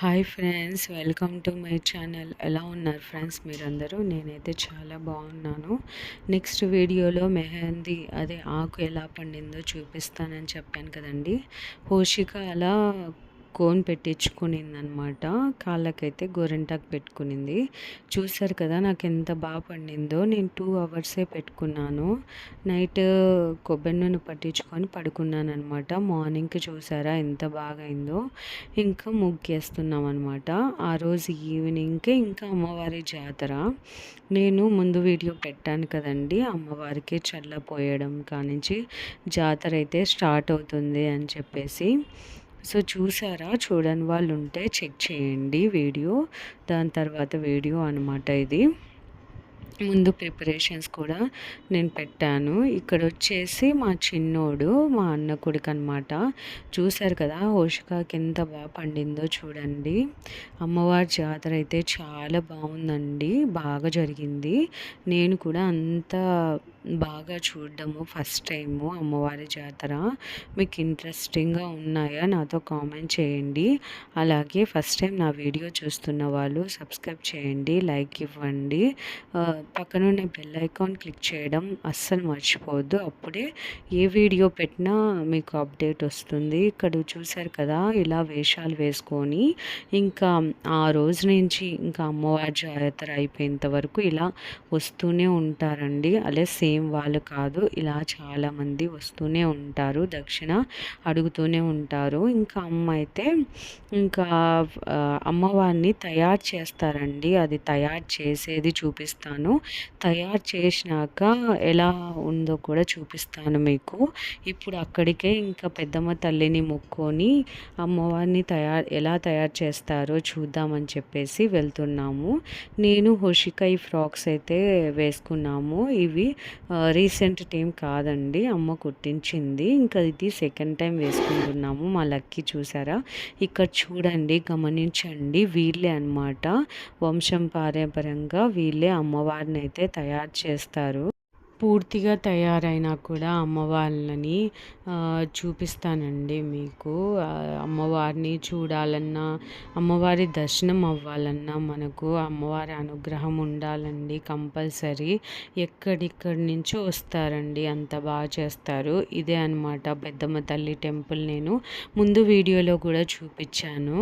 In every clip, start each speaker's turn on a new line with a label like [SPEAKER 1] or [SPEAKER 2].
[SPEAKER 1] Hi friends welcome to my channel. ఎలా ఉన్నారు friends మీరందరూ? నేనైతే చాలా బాగున్నాను. నెక్స్ట్ వీడియోలో మెహందీ అదే ఆకు ఎలా పండిందో చూపిస్తానని చెప్పాను కదండి. పోషిక అలా కోన్ పెట్టించుకునిందనమాట. కాళ్ళకైతే గోరింటాకు పెట్టుకునింది. చూసారు కదా నాకు ఎంత బాగా పండిందో. నేను టూ అవర్సే పెట్టుకున్నాను. నైట్ కొబ్బరి నూనె పట్టించుకొని పడుకున్నాను అనమాట మార్నింగ్కి చూసారా ఎంత బాగా అయిందో ఇంకా ముగ్గేస్తున్నాం అనమాట ఆ రోజు ఈవినింగ్కి ఇంకా అమ్మవారి జాతర. నేను ముందు వీడియో పెట్టాను కదండి. అమ్మవారికి చల్లపోయడం కానించి జాతర అయితే స్టార్ట్ అవుతుంది అని చెప్పేసి. సో చూసారా? చూడని వాళ్ళు ఉంటే చెక్ చేయండి వీడియో. దాని తర్వాత వీడియో అనమాట ఇది. ముందు ప్రిపరేషన్స్ కూడా నేను పెట్టాను. ఇక్కడ వచ్చేసి మా చిన్నోడు మా అన్న కొడుకు అనమాట చూశారు కదా హోషికాకి ఎంత బాగా పండిందో చూడండి. అమ్మవారి జాతర అయితే చాలా బాగుందండి. బాగా జరిగింది. నేను కూడా అంత బాగా చూడడము ఫస్ట్ టైము అమ్మవారి జాతర. మీకు ఇంట్రెస్టింగ్గా ఉన్నాయా నాతో కామెంట్ చేయండి. అలాగే ఫస్ట్ టైం నా వీడియో చూస్తున్న వాళ్ళు సబ్స్క్రైబ్ చేయండి లైక్ ఇవ్వండి. పక్కనున్న బెల్ ఐకాన్ క్లిక్ చేయడం అస్సలు మర్చిపోవద్దు. అప్పుడే ఏ వీడియో పెట్టినా మీకు అప్డేట్ వస్తుంది. ఇక్కడ చూసారు కదా ఇలా వేషాలు వేసుకొని ఇంకా ఆ రోజు నుంచి ఇంకా అమ్మవారి జాతర అయిపోయేంత వరకు ఇలా వస్తూనే ఉంటారండి. అలా సేమ్ వాళ్ళు కాదు. ఇలా చాలామంది వస్తూనే ఉంటారు. దక్షిణ అడుగుతూనే ఉంటారు. ఇంకా అమ్మ అయితే ఇంకా అమ్మవారిని తయారు చేస్తారండి. అది తయారు చేసేది చూపిస్తాను. తయారు చేసినాక ఎలా ఉందో కూడా చూపిస్తాను మీకు. ఇప్పుడు అక్కడికే ఇంకా పెద్దమ్మ తల్లిని మొక్కొని అమ్మవారిని తయారు ఎలా తయారు చేస్తారో చూద్దామని చెప్పేసి వెళ్తున్నాము. నేను హోషిక ఈ ఫ్రాక్స్ అయితే వేసుకున్నాము. ఇవి రీసెంట్ టీం కాదండి అమ్మ కుట్టించింది. ఇంకా ఇది సెకండ్ టైం వేసుకుంటున్నాము మా లక్కీ చూసారా? ఇక్కడ చూడండి గమనించండి వీళ్ళే అనమాట వంశం పారంపరంగా వీళ్ళే అమ్మవారిని అయితే తయారు చేస్తారు. పూర్తిగా తయారైనా కూడా అమ్మవార్లని చూపిస్తానండి మీకు. అమ్మవారిని చూడాలన్నా అమ్మవారి దర్శనం అవ్వాలన్నా మనకు అమ్మవారి అనుగ్రహం ఉండాలండి కంపల్సరీ. ఎక్కడిక్కడి నుంచో వస్తారండి అంత బాగా చేస్తారు. ఇదే అనమాట పెద్దమ్మ తల్లి టెంపుల్ నేను ముందు వీడియోలో కూడా చూపించాను.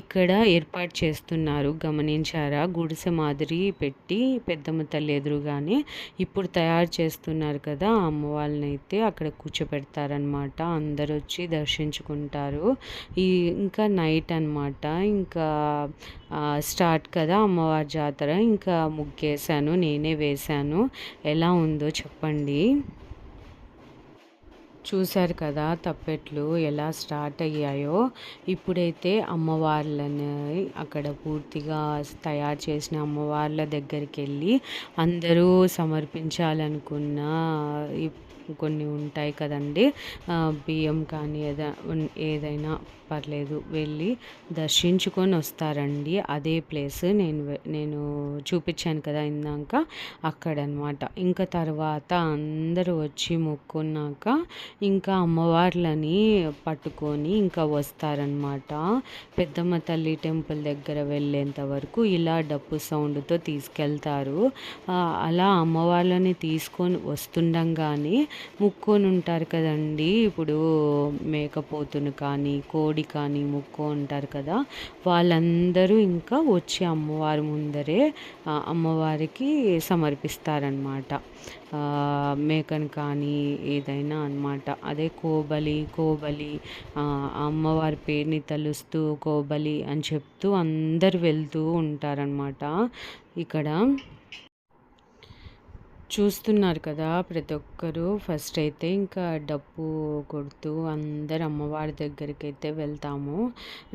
[SPEAKER 1] ఇక్కడ ఏర్పాటు చేస్తున్నారు గమనించారా? గుడిసె మాదిరి పెట్టి పెద్దమ్మ తల్లి ఎదురుగానే ఇప్పుడు తయారు చేస్తున్నారు కదా అమ్మ అయితే అక్కడ కూర్చోపెడతారనమాట అందరు వచ్చి దర్శించుకుంటారు. ఈ ఇంకా నైట్ అనమాట ఇంకా స్టార్ట్ కదా అమ్మవారి జాతర. ఇంకా ముగ్గేసాను నేనే వేశాను. ఎలా ఉందో చెప్పండి. చూశారు కదా తప్పెట్లు ఎలా స్టార్ట్ అయ్యాయో. ఇప్పుడైతే అమ్మవార్లని అక్కడ పూర్తిగా తయారు చేసిన అమ్మవార్ల దగ్గరికి వెళ్ళి అందరూ సమర్పించాలనుకున్న కొన్ని ఉంటాయి కదండి. బియ్యం కానీ ఏదా ఏదైనా పర్లేదు వెళ్ళి దర్శించుకొని వస్తారండి. అదే ప్లేస్ నేను నేను చూపించాను కదా ఇందాక అక్కడనమాట. ఇంకా తర్వాత అందరూ వచ్చి మొక్కున్నాక ఇంకా అమ్మవార్లని పట్టుకొని ఇంకా వస్తారనమాట పెద్దమ్మ తల్లి టెంపుల్ దగ్గర వెళ్ళేంత వరకు ఇలా డప్పు సౌండ్తో తీసుకెళ్తారు. అలా అమ్మవార్లని తీసుకొని వస్తుండగానే ముక్కొని ఉంటారు కదండి. ఇప్పుడు మేకపోతును కానీ కోడి కానీ ముక్కు ఉంటారు కదా. వాళ్ళందరూ ఇంకా వచ్చి అమ్మవారి ముందరే అమ్మవారికి సమర్పిస్తారనమాట మేకను కానీ ఏదైనా అనమాట అదే కోబలి కోబలి అమ్మవారి పేరుని తలుస్తూ కోబలి అని చెప్తూ అందరు వెళ్తూ ఉంటారనమాట ఇక్కడ చూస్తున్నారు కదా ప్రతి ఒక్కరూ. ఫస్ట్ అయితే ఇంకా డప్పు కొడుతూ అందరు అమ్మవారి దగ్గరికి అయితే వెళ్తాము.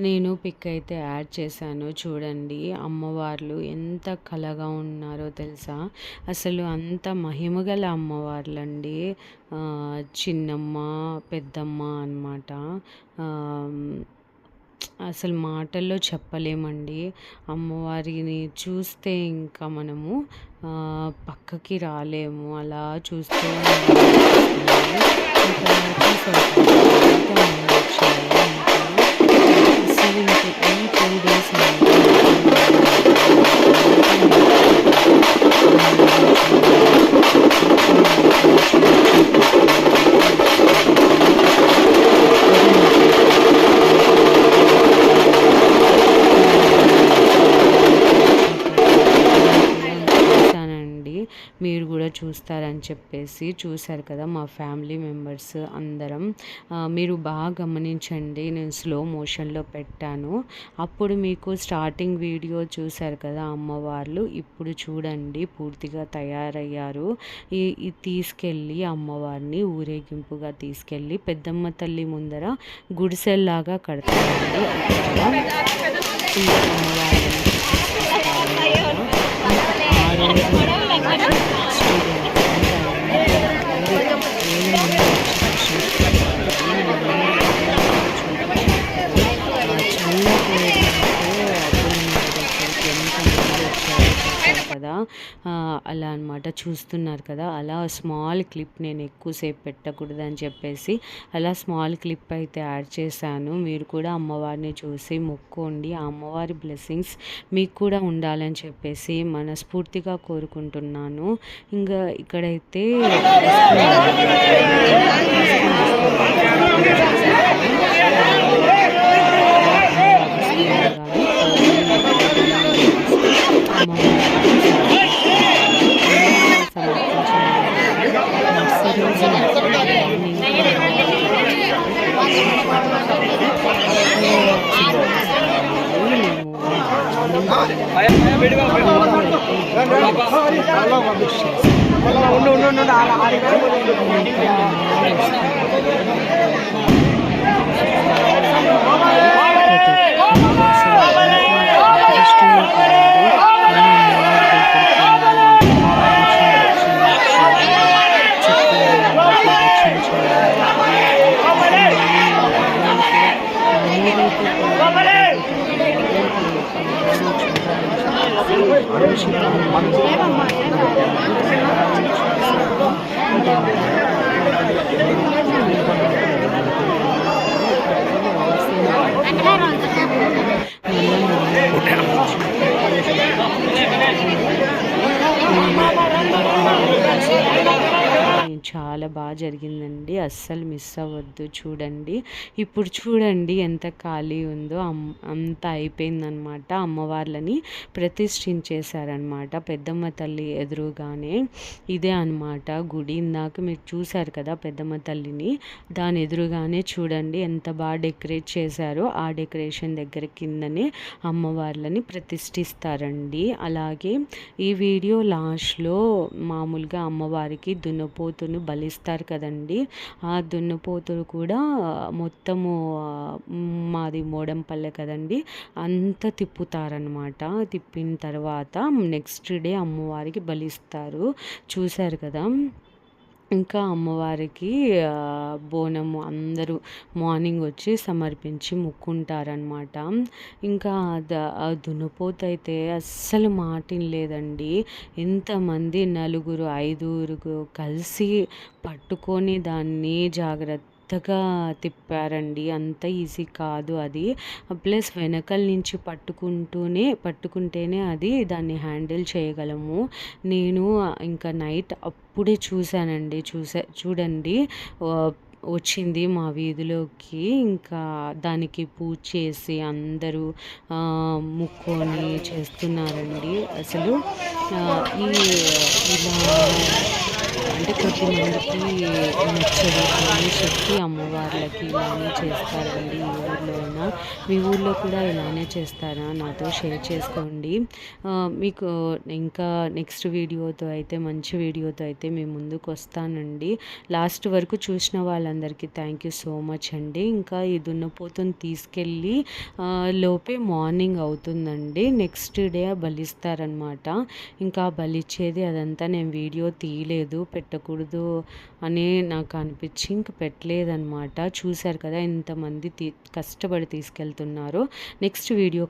[SPEAKER 1] నేను పిక్ అయితే యాడ్ చేశాను. చూడండి అమ్మవార్లు ఎంత కలగా ఉన్నారో తెలుసా? అసలు అంత మహిమగల అమ్మవార్లండి. చిన్నమ్మ పెద్దమ్మ అనమాట అసలు మాటల్లో చెప్పలేమండి. అమ్మవారిని చూస్తే ఇంకా మనము పక్కకి రాలేము. అలా చూస్తే టూ డేస్ చూస్తారని చెప్పేసి చూశారు కదా మా ఫ్యామిలీ మెంబర్స్ అందరం. మీరు బాగా గమనించండి నేను స్లో మోషన్లో పెట్టాను. అప్పుడు మీకు స్టార్టింగ్ వీడియో చూశారు కదా అమ్మవార్లు ఇప్పుడు చూడండి పూర్తిగా తయారయ్యారు. ఈ తీసుకెళ్ళి అమ్మవారిని ఊరేగింపుగా తీసుకెళ్ళి పెద్దమ్మ తల్లి ముందర గుడిసెల్లాగా కడతారండి. అమ్మవారిని అలా అనమాట చూస్తున్నారు కదా. అలా స్మాల్ క్లిప్ నేను ఎక్కువసేపు పెట్టకూడదని చెప్పేసి అలా స్మాల్ క్లిప్ అయితే యాడ్ చేశాను. మీరు కూడా అమ్మవారిని చూసి మొక్కోండి. ఆ అమ్మవారి బ్లెస్సింగ్స్ మీకు కూడా ఉండాలని చెప్పేసి మనస్ఫూర్తిగా కోరుకుంటున్నాను. ఇంకా ఇక్కడైతే ஒன்று ஒன்று ஒன்று ஆறு I don't చాలా బాగా జరిగిందండి. అస్సలు మిస్ అవ్వద్దు. చూడండి. ఇప్పుడు చూడండి ఎంత ఖాళీ ఉందో. అంత అయిపోయిందనమాట అమ్మవార్లని ప్రతిష్ఠించేశారనమాట పెద్దమ్మ తల్లి ఎదురుగానే ఇదే అనమాట గుడి. ఇందాక మీరు చూశారు కదా పెద్దమ్మ తల్లిని. దాని ఎదురుగానే చూడండి ఎంత బాగా డెకరేట్ చేశారో. ఆ డెకరేషన్ దగ్గర కిందనే అమ్మవార్లని ప్రతిష్ఠిస్తారండి. అలాగే ఈ వీడియో లాస్ట్లో మామూలుగా అమ్మవారికి దున్నపోతును బలిస్తారు కదండి. ఆ దున్నుపోతులు కూడా మొత్తము మాది మోడంపల్లె కదండి. అంత తిప్పుతారనమాట తిప్పిన తర్వాత నెక్స్ట్ డే అమ్మవారికి బలిస్తారు. చూశారు కదా? ఇంకా అమ్మవారికి బోనము అందరూ మార్నింగ్ వచ్చి సమర్పించి మొక్కుంటారనమాట ఇంకా దున్నపోత అయితే అస్సలు మాటిన లేదండి ఎంతమంది నలుగురు ఐదుగురు కలిసి పట్టుకొని దాన్ని జాగ్రత్త పెద్దగా తిప్పారండి. అంత ఈజీ కాదు అది. ప్లస్ వెనకల నుంచి పట్టుకుంటూనే పట్టుకుంటేనే అది దాన్ని హ్యాండిల్ చేయగలము. నేను ఇంకా నైట్ అప్పుడే చూశానండి. చూసా చూడండి. వచ్చింది మా వీధిలోకి. ఇంకా దానికి పూజ చేసి అందరూ ముక్కొని చేస్తున్నారండి. అసలు ఈ ఇలా అంటే కొద్దిమందికి నచ్చదు. కానీ శక్తి అమ్మవార్లకి ఇలానే చేస్తారండి ఈ ఊర్లో అయినా. మీ ఊర్లో కూడా ఇలానే చేస్తారా? నాతో షేర్ చేసుకోండి. మీకు ఇంకా నెక్స్ట్ వీడియోతో అయితే మంచి వీడియోతో అయితే మీ ముందుకు వస్తానండి. లాస్ట్ వరకు చూసిన వాళ్ళందరికీ థ్యాంక్ యూ సో మచ్ అండి. ఇంకా ఈ దున్నపోతుని తీసుకెళ్ళి లోపే మార్నింగ్ అవుతుందండి. నెక్స్ట్ డే బలిస్తారనమాట ఇంకా బలిచ్చేది అదంతా నేను వీడియో తీయలేదు పెట్టకూడదు అని నాకు అనిపించి ఇంక పెట్టలేదనమాట చూశారు కదా ఇంతమంది తీ కష్టపడి తీసుకెళ్తున్నారు. Next video